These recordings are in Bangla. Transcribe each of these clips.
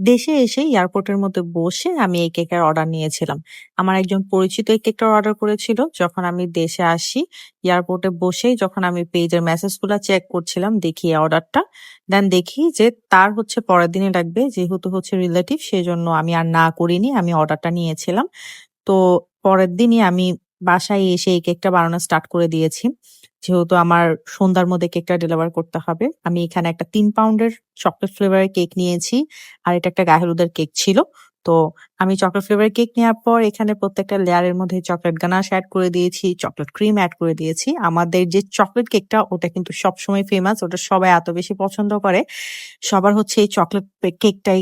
দেশে এসে এয়ারপোর্টের মধ্যে বসে আমি এই কেকের অর্ডার নিয়েছিলাম। আমার একজন পরিচিত এই কেকটার অর্ডার করেছিল। যখন আমি দেশে আসি, এয়ারপোর্টে বসেই যখন আমি পেজের মেসেজগুলা চেক করছিলাম, দেখি অর্ডারটা। দেন দেখি যে তার হচ্ছে পরের দিনে লাগবে। যেহেতু হচ্ছে রিলেটিভ সেজন্য আমি আর না করিনি। আমি অর্ডারটা নিয়েছিলাম। তো পরের দিনই আমি বাসায় এসে এই কেকটা বানানো স্টার্ট করে দিয়েছি। যেহেতু আমার সন্ধ্যার মধ্যে কেকটা ডেলিভার করতে হবে। আমি এখানে একটা তিন পাউন্ডের চকলেট ফ্লেভারের কেক নিয়েছি। আর এটা একটা গায়ে হলুদের কেক ছিল। তো আমি চকলেট ফ্লেভারের কেক নেওয়ার পর এখানে প্রত্যেকটা লেয়ারের মধ্যে চকলেট গানাশ এড করে দিয়েছি, চকলেট ক্রিম এড করে দিয়েছি। আমাদের যে চকলেট কেকটা ওটা কিন্তু সবসময় ফেমাস। ওটা সবাই এত বেশি পছন্দ করে। সবার হচ্ছে এই চকলেট কেকটাই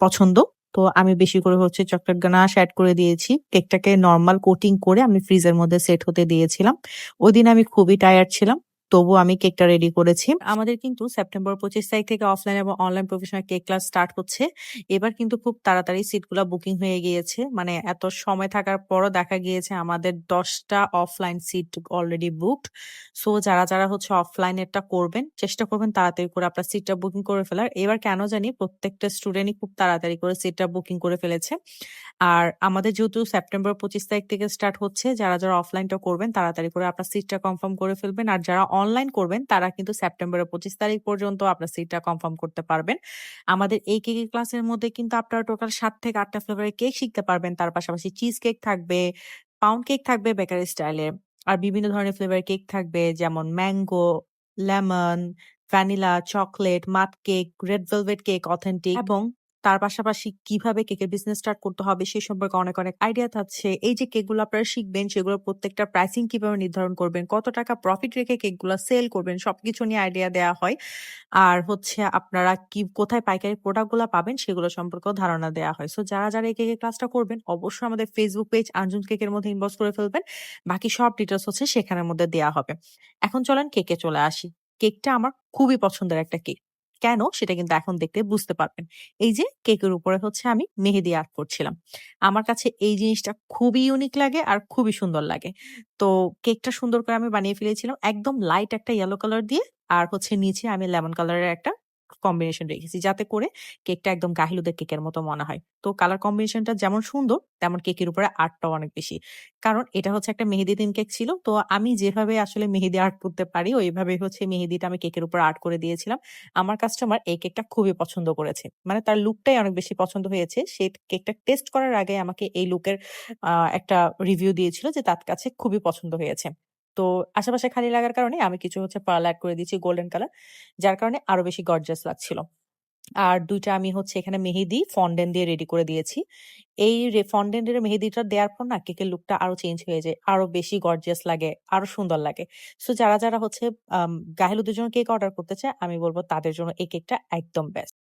পছন্দ। তো আমি বেশি করে হচ্ছে চকলেট গানাশ অ্যাড করে দিয়েছি। কেকটাকে নর্মাল কোটিং করে আমি ফ্রিজের মধ্যে সেট হতে দিয়েছিলাম। ওইদিন আমি খুবই টায়ার্ড ছিলাম। তবুও আমি কেকটা রেডি করেছি। আমাদের কিন্তু সেপ্টেম্বর ২৫ তারিখ থেকে অফলাইন এবং online professional cake class start হচ্ছে। এবার কিন্তু খুব তাড়াতাড়ি সিটগুলা বুকিং হয়ে গিয়েছে। মানে এত সময় থাকার পরও দেখা গিয়েছে আমাদের দশটা offline seat already booked. So যারা, যারা হচ্ছে অফলাইনেরটা করবেন, চেষ্টা করবেন তাড়াতাড়ি করে আপনার সিটটা বুকিং করে ফেলার। এবার কেন জানি প্রত্যেকটা স্টুডেন্টই খুব তাড়াতাড়ি করে সিটটা বুকিং করে ফেলেছে। আর আমাদের যেহেতু সেপ্টেম্বর ২৫ তারিখ থেকে স্টার্ট হচ্ছে, যারা, যারা অফলাইনটা করবেন তাড়াতাড়ি করে আপনার সিটটা কনফার্ম করে ফেলবেন। আর যারা অনলাইন করবেন তারা কিন্তু সেপ্টেম্বরের ২৫ তারিখ পর্যন্ত আপনার সিটটা কনফার্ম করতে পারবেন। আমাদের এই কেকের ক্লাসের মধ্যে কিন্তু আপনারা টোটাল সাত থেকে ৮ টা ফ্লেভারের কেক শিখতে পারবেন। তার পাশাপাশি চিজ কেক থাকবে, পাউন্ড কেক থাকবে বেকারি স্টাইলে। আর বিভিন্ন ধরনের ফ্লেভার কেক থাকবে যেমন mango, lemon, vanilla, chocolate, mud cake, red velvet cake authentic এবং তার পাশাপাশি কীভাবে কেকের বিজনেস স্টার্ট করতে হবে সে সম্পর্কে অনেক, অনেক আইডিয়া থাকছে। এই যে কেকগুলো আপনারা শিখবেন সেগুলোর প্রত্যেকটা প্রাইসিং কীভাবে নির্ধারণ করবেন, কত টাকা প্রফিট রেখে কেকগুলা সেল করবেন সবকিছু নিয়ে আইডিয়া দেয়া হয়। আর হচ্ছে আপনারা কি কোথায় পাইকারি প্রোডাক্টগুলা পাবেন সেগুলো সম্পর্কেও ধারণা দেওয়া হয়। সো যারা, যারা এই কেকের ক্লাসটা করবেন অবশ্যই আমাদের ফেসবুক পেজ আঞ্জুম কেকের মধ্যে ইনবক্স করে ফেলবেন। বাকি সব ডিটেইলস হচ্ছে সেখানের মধ্যে দেওয়া হবে। এখন চলেন কেকে চলে আসি। কেকটা আমার খুবই পছন্দের একটা কেক। কেন? সেটা কিন্তু এখন দেখতে বুঝতে পারবেন। এই যে কেকের উপরে হচ্ছে আমি মেহেদি আর্ট করছিলাম। আমার কাছে এই জিনিসটা খুবই ইউনিক লাগে আর খুবই সুন্দর লাগে। তো কেকটা সুন্দর করে আমি বানিয়ে ফেলেছিলাম। একদম লাইট একটা ইয়েলো কালার দিয়ে, আর হচ্ছে নিচে আমি লেমন কালারের একটা কম্বিনেশন রেখেছি। যাতে করে কেকটা একদম গায়ে হলুদের কেকের মতো মনে হয়। তো কালার কম্বিনেশনটা যেমন সুন্দর, তেমন কেকের উপরে আর্টটাও অনেক বেশি। কারণ এটা হচ্ছে একটা মেহেদি দিন কেক ছিল। তো আমি যেভাবে আসলে মেহেদি আর্ট করতে পারি, ওইভাবেই হচ্ছে মেহেদিটা আমি কেকের উপর আর্ট করে দিয়েছিলাম। আমার কাস্টমার এই কেকটা খুবই পছন্দ করেছে। মানে তার লুকটাই অনেক বেশি পছন্দ হয়েছে। সে কেকটা টেস্ট করার আগে আমাকে এই লুকের একটা রিভিউ দিয়েছিল যে তার কাছে খুবই পছন্দ হয়েছে। তো আশেপাশে খালি লাগার কারণে আমি কিছু হচ্ছে পার্ল এড করে দিয়েছি গোল্ডেন কালার। যার কারণে আরও বেশি গর্জিয়াস লাগছিল। আর দুইটা আমি হচ্ছে এখানে মেহেদি ফন্ডেন্ট দিয়ে রেডি করে দিয়েছি। এই রে ফন্ডেন্ট এর মেহেদিটা দেওয়ার পর না কেকের লুকটা আরও চেঞ্জ হয়ে যায়। আরও বেশি গর্জিয়াস লাগে, আরও সুন্দর লাগে। সো যারা, যারা হচ্ছে গায়ে জন্য কেক অর্ডার করতে চায় আমি বলব তাদের জন্য এই কেকটা একদম বেস্ট।